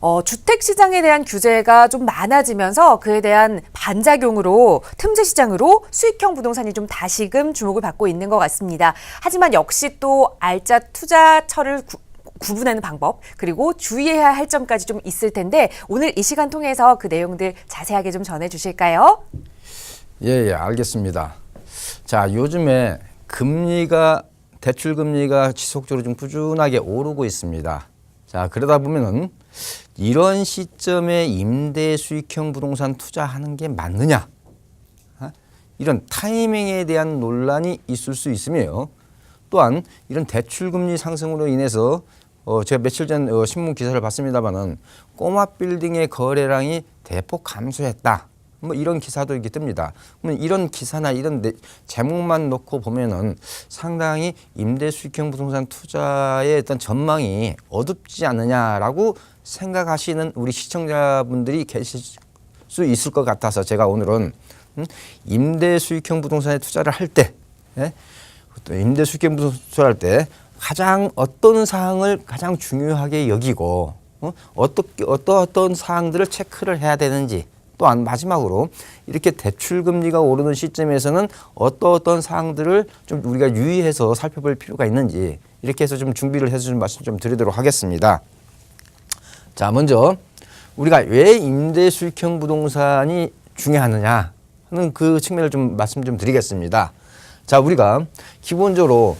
어, 주택 시장에 대한 규제가 좀 많아지면서 그에 대한 반작용으로 틈새 시장으로 수익형 부동산이 좀 다시금 주목을 받고 있는 것 같습니다. 하지만 역시 또 알짜 투자처를 구, 구분하는 방법 그리고 주의해야 할 점까지 좀 있을 텐데 오늘 이 시간 통해서 그 내용들 자세하게 좀 전해 주실까요? 예, 예, 알겠습니다. 자, 요즘에 금리가 대출 금리가 지속적으로 좀 꾸준하게 오르고 있습니다. 자, 그러다 보면은 이런 시점에 임대 수익형 부동산 투자하는 게 맞느냐? 어? 이런 타이밍에 대한 논란이 있을 수 있으며 또한 이런 대출 금리 상승으로 인해서 어, 제가 며칠 전 어, 신문 기사를 봤습니다만은 꼬마 빌딩의 거래량이 대폭 감소했다. 뭐 이런 기사도 이렇게 뜹니다. 그러면 이런 기사나 이런 내, 제목만 놓고 보면은 상당히 임대 수익형 부동산 투자의 어떤 전망이 어둡지 않느냐라고 생각하시는 우리 시청자분들이 계실 수 있을 것 같아서 제가 오늘은 음, 임대 수익형 부동산에 투자를 할 때, 예? 또 임대 수익형 부동산 투자할 때 가장 어떤 사항을 가장 중요하게 여기고 어? 어떻게 어떤 어떤 사항들을 체크를 해야 되는지 또한 마지막으로 이렇게 대출 금리가 오르는 시점에서는 어떤 어떤 사항들을 좀 우리가 유의해서 살펴볼 필요가 있는지 이렇게 해서 좀 준비를 해서 좀 말씀 좀 드리도록 하겠습니다. 자, 먼저 우리가 왜 임대 수익형 부동산이 중요하느냐 하는 그 측면을 좀 말씀 좀 드리겠습니다. 자, 우리가 기본적으로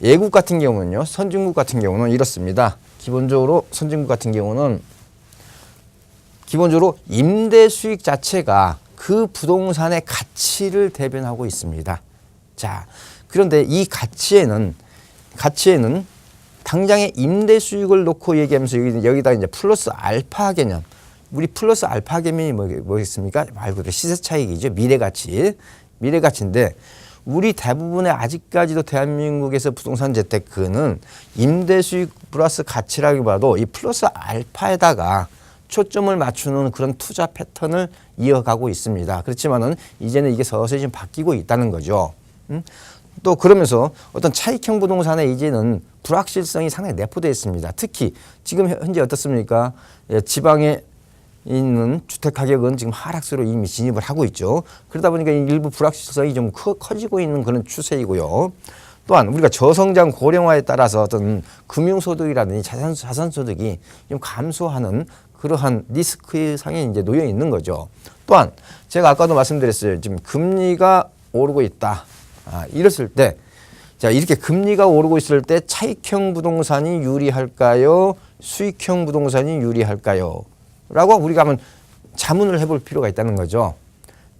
예국 같은 경우는요, 선진국 같은 경우는 이렇습니다. 기본적으로 선진국 같은 경우는 기본적으로 임대 수익 자체가 그 부동산의 가치를 대변하고 있습니다. 자, 그런데 이 가치에는 가치에는 당장의 임대 수익을 놓고 얘기하면서 여기, 여기다 이제 플러스 알파 개념. 우리 플러스 알파 개념이 뭐, 뭐겠습니까? 말 그대로 시세 차익이죠. 미래 가치. 미래 가치인데 우리 대부분의 아직까지도 대한민국에서 부동산 재테크는 임대 수익 플러스 가치라기보다도 이 플러스 알파에다가 초점을 맞추는 그런 투자 패턴을 이어가고 있습니다. 그렇지만은 이제는 이게 서서히 좀 바뀌고 있다는 거죠. 음? 또 그러면서 어떤 차익형 부동산에 이제는 불확실성이 상당히 내포되어 있습니다. 특히 지금 현재 어떻습니까? 예, 지방에 있는 주택 가격은 지금 하락세로 이미 진입을 하고 있죠. 그러다 보니까 일부 불확실성이 좀 커, 커지고 있는 그런 추세이고요. 또한 우리가 저성장 고령화에 따라서 어떤 금융소득이라든지 자산, 자산소득이 좀 감소하는 그러한 리스크 상에 이제 놓여 있는 거죠. 또한 제가 아까도 말씀드렸어요. 지금 금리가 오르고 있다. 아, 이랬을 때, 자, 이렇게 금리가 오르고 있을 때 차익형 부동산이 유리할까요? 수익형 부동산이 유리할까요? 라고 우리가 한번 자문을 해볼 필요가 있다는 거죠.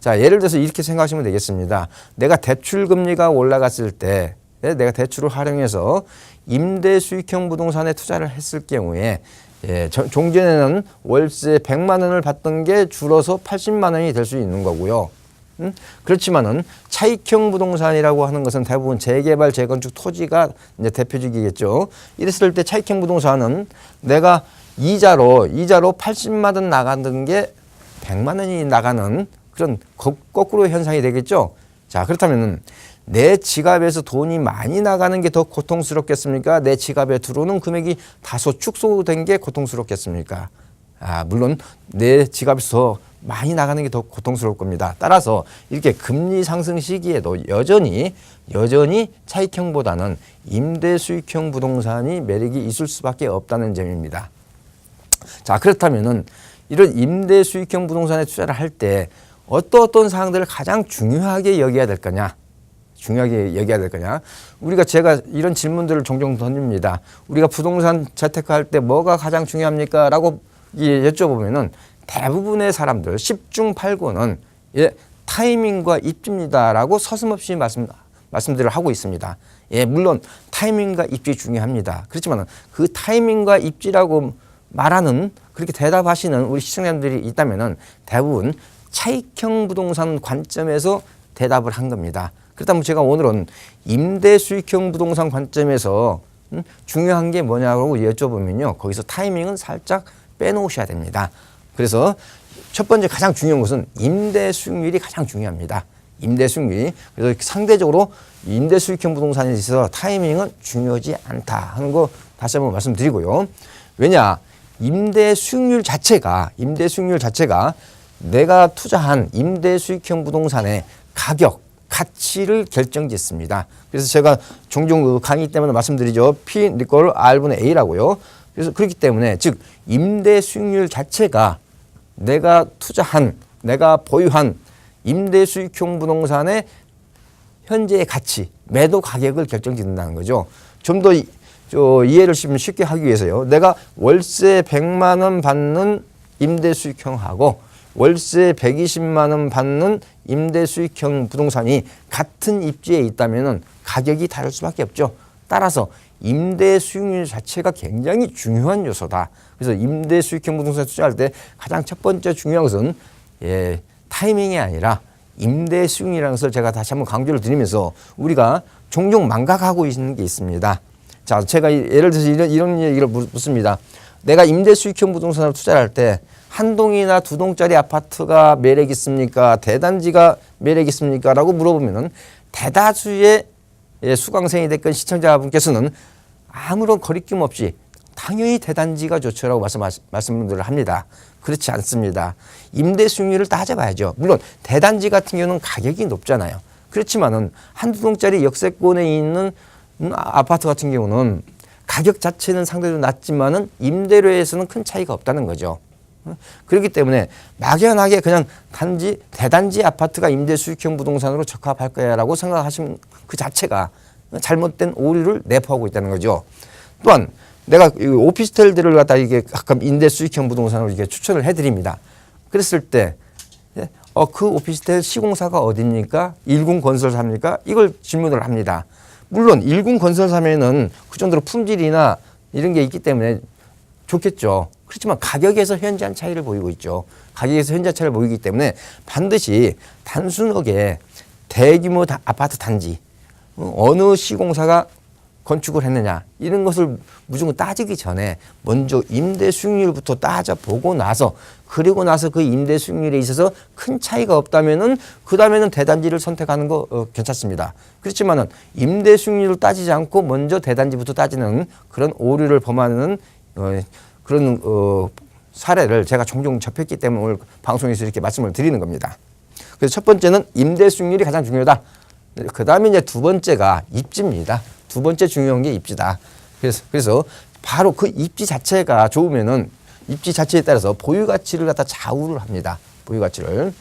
자, 예를 들어서 이렇게 생각하시면 되겠습니다. 내가 대출 금리가 올라갔을 때, 예, 내가 대출을 활용해서 임대 수익형 부동산에 투자를 했을 경우에 예, 저- 종전에는 월세 100만 원을 받던 게 줄어서 80만 원이 될 수 있는 거고요. 음? 그렇지만은 차익형 부동산이라고 하는 것은 대부분 재개발, 재건축 토지가 이제 대표적이겠죠. 이랬을 때 차익형 부동산은 내가 이자로 이자로 80만 원 나가는 게 100만 원이 나가는 그런 거, 거꾸로 현상이 되겠죠. 자, 그렇다면은 내 지갑에서 돈이 많이 나가는 게 더 고통스럽겠습니까? 내 지갑에 들어오는 금액이 다소 축소된 게 고통스럽겠습니까? 아, 물론 내 지갑에서 더 많이 나가는 게 더 고통스러울 겁니다. 따라서 이렇게 금리 상승 시기에도 여전히 여전히 차익형보다는 임대 수익형 부동산이 매력이 있을 수밖에 없다는 점입니다. 자, 그렇다면은 이런 임대 수익형 부동산에 투자를 할 때 어떤 어떤 사항들을 가장 중요하게 여겨야 될 거냐? 중요하게 여겨야 될 거냐? 우리가 제가 이런 질문들을 종종 던집니다. 우리가 부동산 재테크 할 때 뭐가 가장 중요합니까? 라고 예, 여쭤보면은 대부분의 사람들 10중 8구는 예, 타이밍과 입지입니다라고 서슴없이 말씀 말씀들을 하고 있습니다. 예, 물론 타이밍과 입지 중요합니다. 그렇지만 그 타이밍과 입지라고 말하는 그렇게 대답하시는 우리 시청자들이 있다면은 대부분 차익형 부동산 관점에서 대답을 한 겁니다. 그렇다면 제가 오늘은 임대 수익형 부동산 관점에서 음, 중요한 게 뭐냐고 여쭤보면요. 거기서 타이밍은 살짝 빼놓으셔야 됩니다. 그래서 첫 번째 가장 중요한 것은 임대 수익률이 가장 중요합니다. 임대 수익률이 그래서 상대적으로 임대 수익형 부동산에 있어서 타이밍은 중요하지 않다 하는 거 다시 한번 말씀드리고요. 왜냐 임대 수익률 자체가 임대 수익률 자체가 내가 투자한 임대 수익형 부동산의 가격 가치를 결정짓습니다. 그래서 제가 종종 그 강의 때마다 말씀드리죠. P 리꼴 R분의 A라고요. 그래서 그렇기 때문에 즉 임대 수익률 자체가 내가 투자한 내가 보유한 임대 수익형 부동산의 현재의 가치, 매도 가격을 결정짓는다는 거죠. 좀 더 이해를 좀 쉽게 하기 위해서요. 내가 월세 100만 원 받는 임대 수익형하고 월세 120만 원 받는 임대 수익형 부동산이 같은 입지에 있다면은 가격이 다를 수밖에 없죠. 따라서 임대 수익률 자체가 굉장히 중요한 요소다. 그래서 임대 수익형 부동산 투자할 때 가장 첫 번째 중요한 것은 예, 타이밍이 아니라 임대 수익이라는 것을 제가 다시 한번 강조를 드리면서 우리가 종종 망각하고 있는 게 있습니다. 자, 제가 예를 들어서 이런, 이런 얘기를 묻- 묻습니다. 내가 임대 수익형 부동산을 투자를 할때 한 동이나 두 동짜리 아파트가 매력 있습니까? 대단지가 매력 있습니까? 라고 물어보면은 대다수의 예, 수강생이 됐건 시청자분께서는 아무런 거리낌 없이 당연히 대단지가 좋죠라고 말씀, 말씀을 합니다. 그렇지 않습니다. 임대 수익률을 따져봐야죠. 물론 대단지 같은 경우는 가격이 높잖아요. 그렇지만은 한두 동짜리 역세권에 있는 아파트 같은 경우는 가격 자체는 상대적으로 낮지만은 임대료에서는 큰 차이가 없다는 거죠. 어? 그렇기 때문에 막연하게 그냥 단지 대단지 아파트가 임대 수익형 부동산으로 적합할 거야라고 생각하시면 그 자체가 잘못된 오류를 내포하고 있다는 거죠. 또한 내가 이 오피스텔들을 갖다 이게 가끔 임대 수익형 부동산으로 이게 추천을 해드립니다. 그랬을 때, 예, 어, 그 오피스텔 시공사가 어딥니까? 일군 건설사입니까? 이걸 질문을 합니다. 물론 일군 건설사면은 그 정도로 품질이나 이런 게 있기 때문에 좋겠죠. 그렇지만 가격에서 현저한 차이를 보이고 있죠. 가격에서 현저한 차이를 보이기 때문에 반드시 단순하게 대규모 다- 아파트 단지 어, 어느 시공사가 건축을 했느냐 이런 것을 무조건 따지기 전에 먼저 임대 수익률부터 따져 보고 나서 그리고 나서 그 임대 수익률에 있어서 큰 차이가 없다면은 그 다음에는 대단지를 선택하는 거 어, 괜찮습니다. 그렇지만은 임대 수익률을 따지지 않고 먼저 대단지부터 따지는 그런 오류를 범하는 어, 그런 어, 사례를 제가 종종 접했기 때문에 오늘 방송에서 이렇게 말씀을 드리는 겁니다. 그래서 첫 번째는 임대 수익률이 가장 중요하다. 그 다음에 이제 두 번째가 입지입니다. 두 번째 중요한 게 입지다. 그래서, 그래서 바로 그 입지 자체가 좋으면은 입지 자체에 따라서 보유 가치를 갖다 좌우를 합니다. 보유 가치를.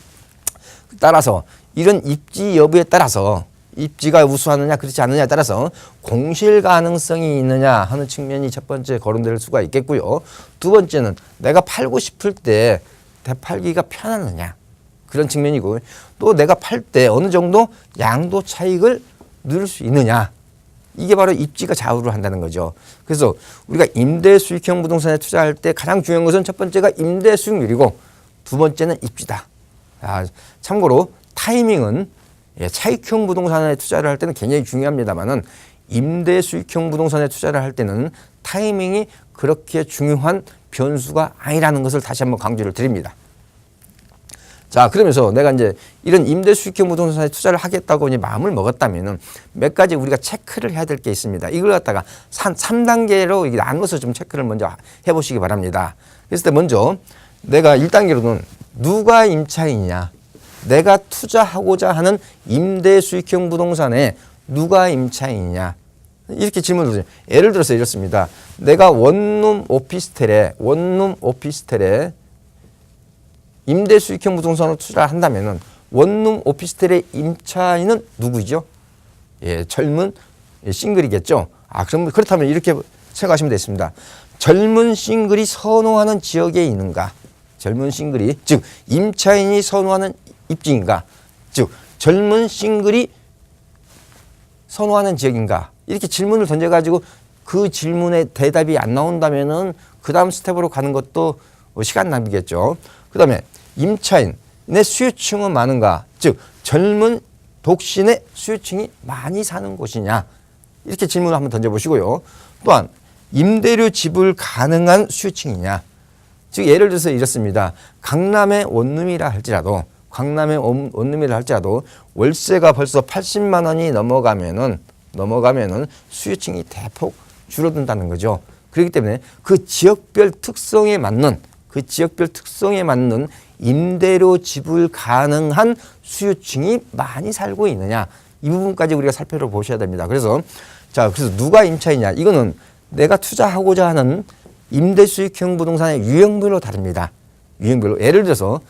따라서 이런 입지 여부에 따라서 입지가 우수하느냐 그렇지 않느냐에 따라서 공실 가능성이 있느냐 하는 측면이 첫 번째 거론될 수가 있겠고요. 두 번째는 내가 팔고 싶을 때 되팔기가 편하느냐 그런 측면이고 또 내가 팔 때 어느 정도 양도 차익을 누릴 수 있느냐 이게 바로 입지가 좌우를 한다는 거죠. 그래서 우리가 임대 수익형 부동산에 투자할 때 가장 중요한 것은 첫 번째가 임대 수익률이고 두 번째는 입지다. 아, 참고로 타이밍은 예, 차익형 부동산에 투자를 할 때는 굉장히 중요합니다만은 임대 수익형 부동산에 투자를 할 때는 타이밍이 그렇게 중요한 변수가 아니라는 것을 다시 한번 강조를 드립니다. 자, 그러면서 내가 이제 이런 임대 수익형 부동산에 투자를 하겠다고 이제 마음을 먹었다면은 몇 가지 우리가 체크를 해야 될 게 있습니다. 이걸 갖다가 산 3단계로 이게 나눠서 좀 체크를 먼저 해 보시기 바랍니다. 그랬을 때 먼저 내가 1단계로는 누가 임차인이냐? 내가 투자하고자 하는 임대 수익형 부동산에 누가 임차인이냐? 이렇게 질문을 드려요. 예를 들어서 이렇습니다. 내가 원룸 오피스텔에 원룸 오피스텔에 임대 수익형 부동산으로 투자를 한다면은 원룸 오피스텔의 임차인은 누구죠? 예, 젊은 예, 싱글이겠죠. 아, 그럼 그렇다면 이렇게 생각하시면 되겠습니다. 젊은 싱글이 선호하는 지역에 있는가? 젊은 싱글이 즉 임차인이 선호하는 입지인가? 즉 젊은 싱글이 선호하는 지역인가? 이렇게 질문을 던져가지고 그 질문에 대답이 안 나온다면은 그 다음 스텝으로 가는 것도 시간 낭비겠죠. 그 다음에 임차인의 수요층은 많은가? 즉, 젊은 독신의 수요층이 많이 사는 곳이냐? 이렇게 질문을 한번 던져보시고요. 또한, 임대료 지불 가능한 수요층이냐? 즉, 예를 들어서 이렇습니다. 강남의 원룸이라 할지라도, 강남의 원- 원룸이라 할지라도, 월세가 벌써 80만 원이 넘어가면은, 넘어가면은 수요층이 대폭 줄어든다는 거죠. 그렇기 때문에 그 지역별 특성에 맞는 그 지역별 특성에 맞는 임대료 지불 가능한 수요층이 많이 살고 있느냐 이 부분까지 우리가 살펴보셔야 됩니다. 그래서 자 그래서 누가 임차이냐 이거는 내가 투자하고자 하는 임대 수익형 부동산의 유형별로 다릅니다. 유형별로 예를 들어서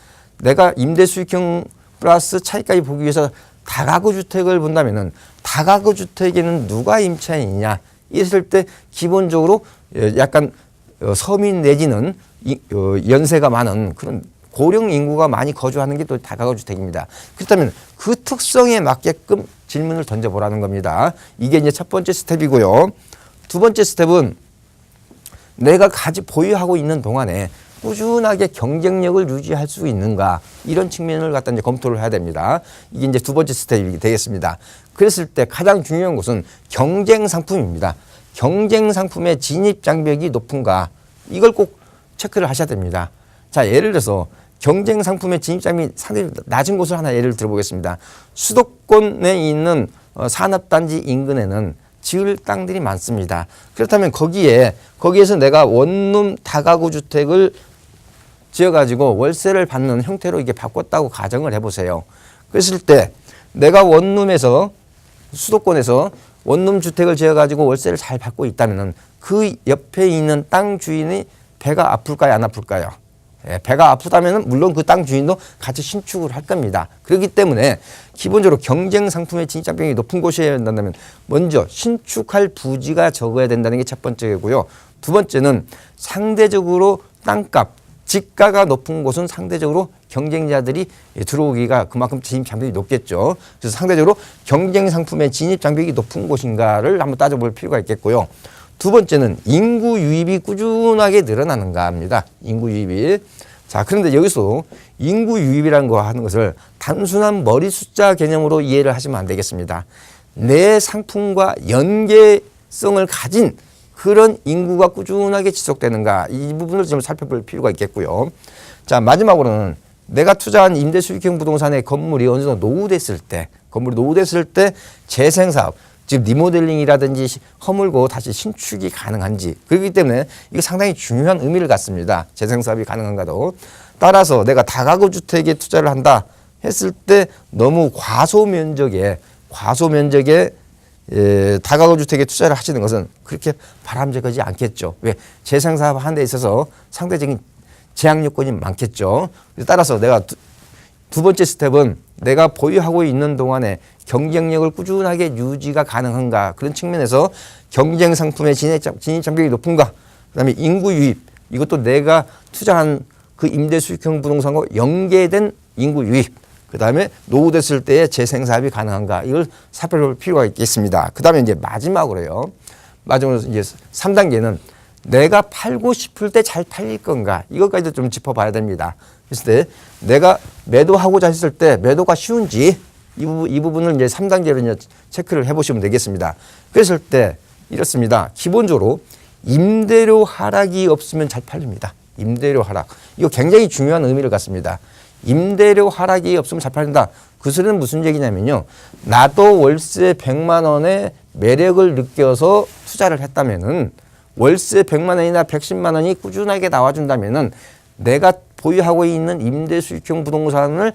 내가 임대 수익형 플러스 차이까지 보기 위해서 다가구 주택을 본다면은 다가구 주택에는 누가 임차인이냐 이랬을 때 기본적으로 예, 약간 어, 서민 내지는 이- 어, 연세가 많은 그런 고령 인구가 많이 거주하는 게 또 다가구 주택입니다. 그렇다면 그 특성에 맞게끔 질문을 던져보라는 겁니다. 이게 이제 첫 번째 스텝이고요. 두 번째 스텝은 내가 가지 보유하고 있는 동안에 꾸준하게 경쟁력을 유지할 수 있는가 이런 측면을 갖다 이제 검토를 해야 됩니다. 이게 이제 두 번째 스텝이 되겠습니다. 그랬을 때 가장 중요한 것은 경쟁 상품입니다. 경쟁 상품의 진입 장벽이 높은가 이걸 꼭 체크를 하셔야 됩니다. 자 예를 들어서 경쟁 상품의 진입 장벽이 상당히 낮은 곳을 하나 예를 들어보겠습니다. 수도권에 있는 어, 산업단지 인근에는 지을 땅들이 많습니다. 그렇다면 거기에 거기에서 내가 원룸 다가구 주택을 지어가지고 월세를 받는 형태로 이게 바꿨다고 가정을 해보세요. 그랬을 때 내가 원룸에서 수도권에서 원룸 주택을 지어가지고 월세를 잘 받고 있다면은 그 옆에 있는 땅 주인이 배가 아플까요, 안 아플까요? 예, 배가 아프다면은 물론 그 땅 주인도 같이 신축을 할 겁니다. 그렇기 때문에 기본적으로 경쟁 상품의 진입장벽이 높은 곳이어야 된다면 먼저 신축할 부지가 적어야 된다는 게 첫 번째고요. 두 번째는 상대적으로 땅값 지가가 높은 곳은 상대적으로 경쟁자들이 들어오기가 그만큼 진입 장벽이 높겠죠. 그래서 상대적으로 경쟁 상품의 진입 장벽이 높은 곳인가를 한번 따져볼 필요가 있겠고요. 두 번째는 인구 유입이 꾸준하게 늘어나는가 합니다. 인구 유입이. 자, 그런데 여기서 인구 유입이라는 거 하는 것을 단순한 머리 숫자 개념으로 이해를 하시면 안 되겠습니다. 내 상품과 연계성을 가진 그런 인구가 꾸준하게 지속되는가 이 부분을 좀 살펴볼 필요가 있겠고요. 자 마지막으로는 내가 투자한 임대 수익형 부동산의 건물이 어느 정도 노후됐을 때 건물이 노후됐을 때 재생 사업 즉 리모델링이라든지 시- 허물고 다시 신축이 가능한지 그렇기 때문에 이게 상당히 중요한 의미를 갖습니다. 재생 사업이 가능한가도 따라서 내가 다가구 주택에 투자를 한다 했을 때 너무 과소 면적에 과소 면적에 예, 다가구 주택에 투자를 하시는 것은 그렇게 바람직하지 않겠죠. 왜? 재생 사업 하는 데 있어서 상대적인 제약 요건이 많겠죠. 따라서 내가 두, 두 번째 스텝은 내가 보유하고 있는 동안에 경쟁력을 꾸준하게 유지가 가능한가? 그런 측면에서 경쟁 상품의 진입, 장- 진입 장벽이 높은가? 그다음에 인구 유입. 이것도 내가 투자한 그 임대 수익형 부동산과 연계된 인구 유입 그 다음에 노후됐을 때의 재생사업이 가능한가 이걸 살펴볼 필요가 있겠습니다. 그 다음에 이제 마지막으로요. 마지막으로 이제 3단계는 내가 팔고 싶을 때 잘 팔릴 건가 이것까지도 좀 짚어봐야 됩니다. 그랬을 때 내가 매도하고자 했을 때 매도가 쉬운지 이, 부분, 이 부분을 이제 3단계로 이제 체크를 해보시면 되겠습니다. 그랬을 때 이렇습니다. 기본적으로 임대료 하락이 없으면 잘 팔립니다. 임대료 하락. 이거 굉장히 중요한 의미를 갖습니다. 임대료 하락이 없으면 잘 팔린다. 그 소리는 무슨 얘기냐면요. 나도 월세 100만 원의 매력을 느껴서 투자를 했다면은 월세 100만 원이나 110만 원이 꾸준하게 나와준다면은 내가 보유하고 있는 임대 수익형 부동산을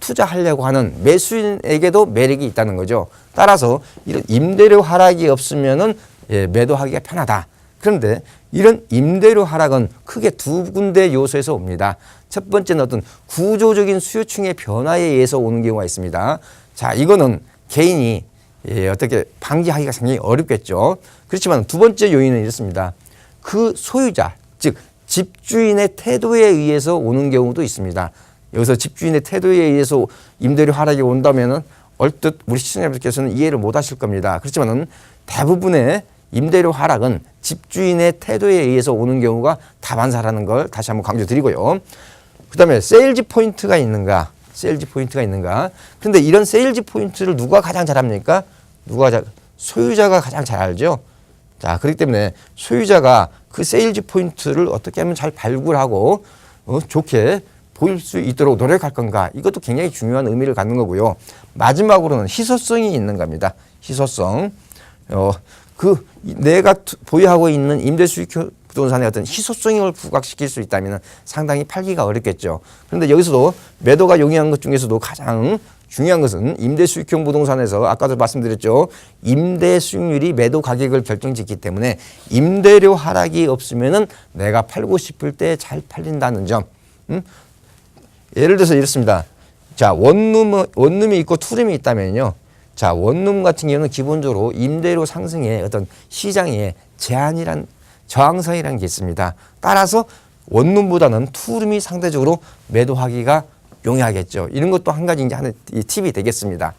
투자하려고 하는 매수인에게도 매력이 있다는 거죠. 따라서 이런 임대료 하락이 없으면은 예, 매도하기가 편하다. 그런데 이런 임대료 하락은 크게 두 군데 요소에서 옵니다. 첫 번째는 어떤 구조적인 수요층의 변화에 의해서 오는 경우가 있습니다. 자, 이거는 개인이 예, 어떻게 방지하기가 상당히 어렵겠죠. 그렇지만 두 번째 요인은 이렇습니다. 그 소유자, 즉 집주인의 태도에 의해서 오는 경우도 있습니다. 여기서 집주인의 태도에 의해서 임대료 하락이 온다면은 얼뜻 우리 시청자분께서는 이해를 못 하실 겁니다. 그렇지만은 대부분의 임대료 하락은 집주인의 태도에 의해서 오는 경우가 다반사라는 걸 다시 한번 강조드리고요. 그 다음에 세일즈 포인트가 있는가? 세일즈 포인트가 있는가? 근데 이런 세일즈 포인트를 누가 가장 잘합니까? 누가 잘 소유자가 가장 잘 알죠. 자, 그렇기 때문에 소유자가 그 세일즈 포인트를 어떻게 하면 잘 발굴하고 어, 좋게 보일 수 있도록 노력할 건가? 이것도 굉장히 중요한 의미를 갖는 거고요. 마지막으로는 희소성이 있는 겁니다. 희소성. 어, 그 내가 투- 보유하고 있는 임대 수익 부동산의 어떤 희소성을 부각시킬 수 있다면 상당히 팔기가 어렵겠죠. 그런데 여기서도 매도가 용이한 것 중에서도 가장 중요한 것은 임대 수익형 부동산에서 아까도 말씀드렸죠. 임대 수익률이 매도 가격을 결정짓기 때문에 임대료 하락이 없으면은 내가 팔고 싶을 때 잘 팔린다는 점. 음? 예를 들어서 이렇습니다. 자, 원룸, 원룸이 있고 투룸이 있다면요. 자, 원룸 같은 경우는 기본적으로 임대료 상승의 어떤 시장에 제한이란, 저항성이라는 게 있습니다. 따라서 원룸보다는 투룸이 상대적으로 매도하기가 용이하겠죠. 이런 것도 한 가지 이제 하는 이 팁이 되겠습니다.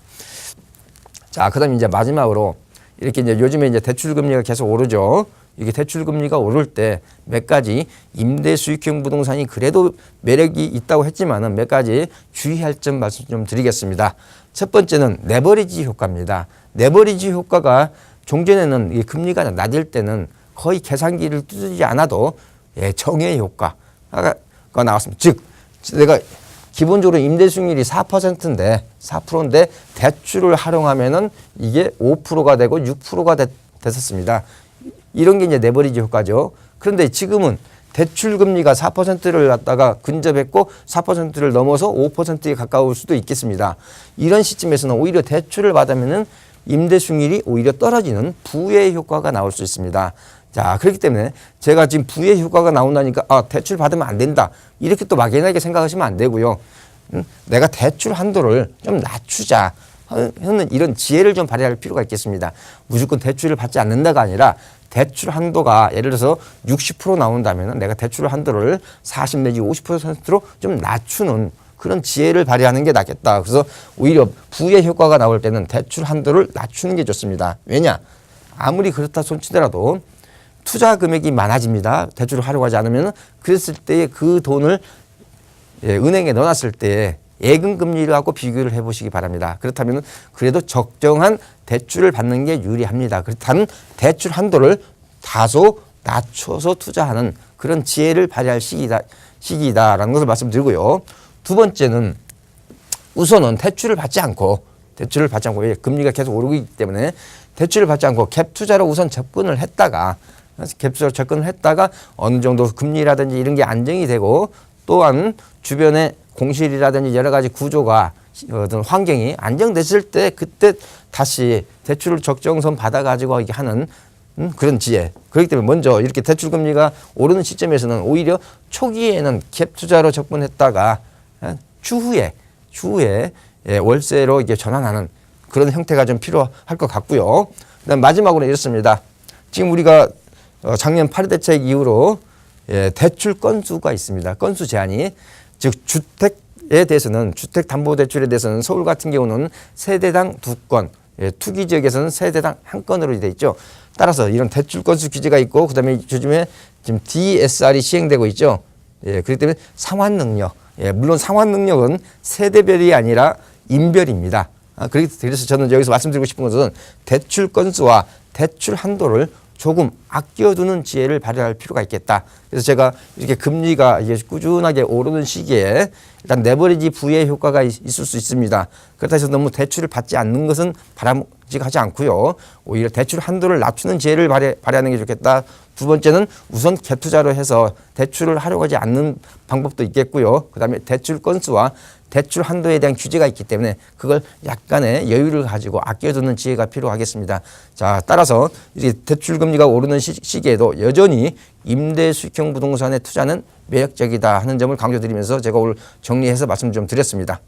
자, 그 다음에 이제 마지막으로 이렇게 이제 요즘에 이제 대출 금리가 계속 오르죠. 이게 대출 금리가 오를 때 몇 가지 임대 수익형 부동산이 그래도 매력이 있다고 했지만은 몇 가지 주의할 점 말씀 좀 드리겠습니다. 첫 번째는 네버리지 효과입니다. 네버리지 효과가 종전에는 이 금리가 낮을 때는 거의 계산기를 뚫지 않아도 예, 정의 효과가 나왔습니다. 즉, 내가 기본적으로 임대 수익률이 4%인데 4%인데 대출을 활용하면은 이게 5%가 되고 6%가 됐, 됐었습니다. 이런 게 이제 네버리지 효과죠. 그런데 지금은 대출 금리가 4%를 갖다가 근접했고 4%를 넘어서 5%에 가까울 수도 있겠습니다. 이런 시점에서는 오히려 대출을 받으면은 임대 수익률이 오히려 떨어지는 부의 효과가 나올 수 있습니다. 자, 그렇기 때문에 제가 지금 부의 효과가 나온다니까 아, 대출 받으면 안 된다. 이렇게 또 막연하게 생각하시면 안 되고요. 음, 내가 대출 한도를 좀 낮추자. 하는 이런 지혜를 좀 발휘할 필요가 있겠습니다. 무조건 대출을 받지 않는다가 아니라 대출 한도가 예를 들어서 60% 나온다면 내가 대출 한도를 40 내지 50%로 좀 낮추는 그런 지혜를 발휘하는 게 낫겠다. 그래서 오히려 부의 효과가 나올 때는 대출 한도를 낮추는 게 좋습니다. 왜냐? 아무리 그렇다 손치더라도 투자 금액이 많아집니다. 대출을 활용하지 않으면 그랬을 때의 그 돈을 예, 은행에 넣어놨을 때 예금 금리하고 비교를 해보시기 바랍니다. 그렇다면 그래도 적정한 대출을 받는 게 유리합니다. 그렇다면 대출 한도를 다소 낮춰서 투자하는 그런 지혜를 발휘할 시기다, 시기다라는 것을 말씀드리고요. 두 번째는 우선은 대출을 받지 않고 대출을 받지 않고 왜 금리가 계속 오르기 때문에 대출을 받지 않고 갭 투자로 우선 접근을 했다가 갭 투자로 접근을 했다가 어느 정도 금리라든지 이런 게 안정이 되고 또한 주변에 공실이라든지 여러 가지 구조가 어떤 환경이 안정됐을 때 그때 다시 대출을 적정선 받아가지고 이게 하는 음, 그런 지혜. 그렇기 때문에 먼저 이렇게 대출 금리가 오르는 시점에서는 오히려 초기에는 갭 투자로 접근했다가 예, 추후에 추후에 예, 월세로 이게 전환하는 그런 형태가 좀 필요할 것 같고요. 그다음 마지막으로 이렇습니다. 지금 우리가 어, 작년 8일 대책 이후로 예, 대출 건수가 있습니다. 건수 제한이 즉 주택에 대해서는 주택 담보 대출에 대해서는 서울 같은 경우는 세대당 두 건, 예, 투기 지역에서는 세대당 한 건으로 돼 있죠. 따라서 이런 대출 건수 규제가 있고 그다음에 요즘에 지금 DSR이 시행되고 있죠. 예, 그렇기 때문에 상환 능력, 예, 물론 상환 능력은 세대별이 아니라 인별입니다. 아, 그래서 저는 여기서 말씀드리고 싶은 것은 대출 건수와 대출 한도를 조금 아껴두는 지혜를 발휘할 필요가 있겠다. 그래서 제가 이렇게 금리가 꾸준하게 오르는 시기에 일단 레버리지 부의 효과가 있- 있을 수 있습니다. 그렇다 해서 너무 대출을 받지 않는 것은 바람직하지 않고요. 오히려 대출 한도를 낮추는 지혜를 발휘, 발휘하는 게 좋겠다. 두 번째는 우선 갭 투자로 해서 대출을 하려고 하지 않는 방법도 있겠고요. 그 다음에 대출 건수와 대출 한도에 대한 규제가 있기 때문에 그걸 약간의 여유를 가지고 아껴두는 지혜가 필요하겠습니다. 자, 따라서 이제 대출 금리가 오르는 시, 시기에도 여전히 임대 수익형 부동산의 투자는 매력적이다 하는 점을 강조드리면서 제가 오늘 정리해서 말씀 좀 드렸습니다.